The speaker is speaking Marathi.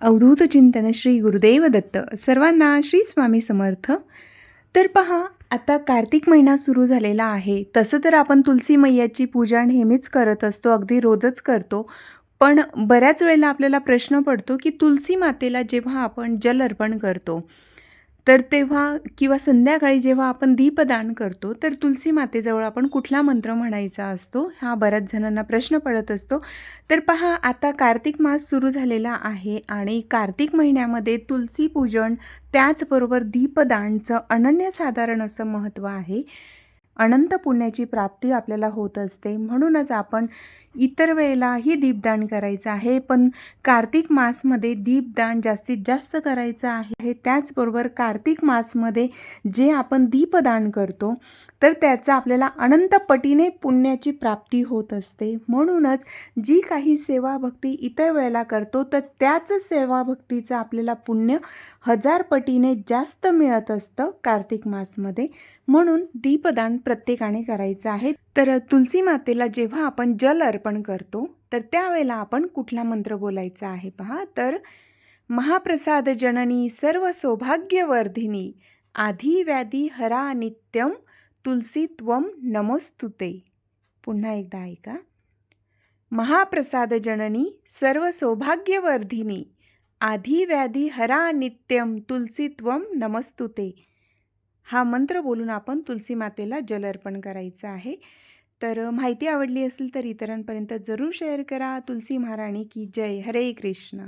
अवधूत चिंतन श्री गुरुदेव दत्त सर्वांना श्री स्वामी समर्थ. तर पहा आता कार्तिक महिना सुरू झालेला आहे. तसं तर आपण तुलसी मैयाची पूजा नेहमीच करत असतो अगदी रोजच करतो. पण बऱ्याच वेळेला आपल्याला प्रश्न पडतो की तुलसी मातेला जेव्हा आपण जल अर्पण करतो तर तेव्हा किंवा संध्याकाळी जेव्हा आपण दीपदान करतो तर तुलसी मातेजवळ आपण कुठला मंत्र म्हणायचा असतो? हा बऱ्याच जणांना प्रश्न पडत असतो. तर पहा आता कार्तिक मास सुरू झालेला आहे आणि कार्तिक महिन्यामध्ये तुलसी पूजन त्याचबरोबर दीपदानचं अनन्यसाधारण असं महत्त्व आहे. अनंत पुण्याची प्राप्ती आपल्याला होत असते. म्हणूनच आपण इतर वेळेलाही दीपदान करायचं आहे. पण कार्तिक मासमध्ये दीपदान जास्तीत जास्त करायचं आहे. त्याचबरोबर कार्तिक मासमध्ये जे आपण दीपदान करतो तर त्याचा आपल्याला अनंत पटीने पुण्याची प्राप्ती होत असते. म्हणूनच जी काही सेवाभक्ती इतर वेळेला करतो तर त्याच सेवाभक्तीचं आपल्याला पुण्य हजार पटीने जास्त मिळत असतं कार्तिक मासमध्ये. म्हणून दीपदान प्रत्येकाने करायचं आहे. तर तुलसी मातेला जेव्हा आपण जल अर्पण करतो. तर त्यावेळेला आपण कुठला मंत्र बोलायचा आहे पहा. तर महाप्रसाद जननी सर्व सौभाग्यवर्धिनी आधी व्याधी हरा नित्यम तुलसी त्वम नमस्तुते. पुन्हा एकदा ऐका. महाप्रसाद जननी सर्व सौभाग्यवर्धिनी आधी व्याधी हरा नित्यम तुलसी त्वम नमस्तुते. हा मंत्र बोलून आपण तुलसी मातेला जल अर्पण करायचं आहे. तर माहिती आवडली असेल तर इतरांपर्यंत जरूर शेअर करा. तुलसी महाराणी की जय. हरे कृष्ण.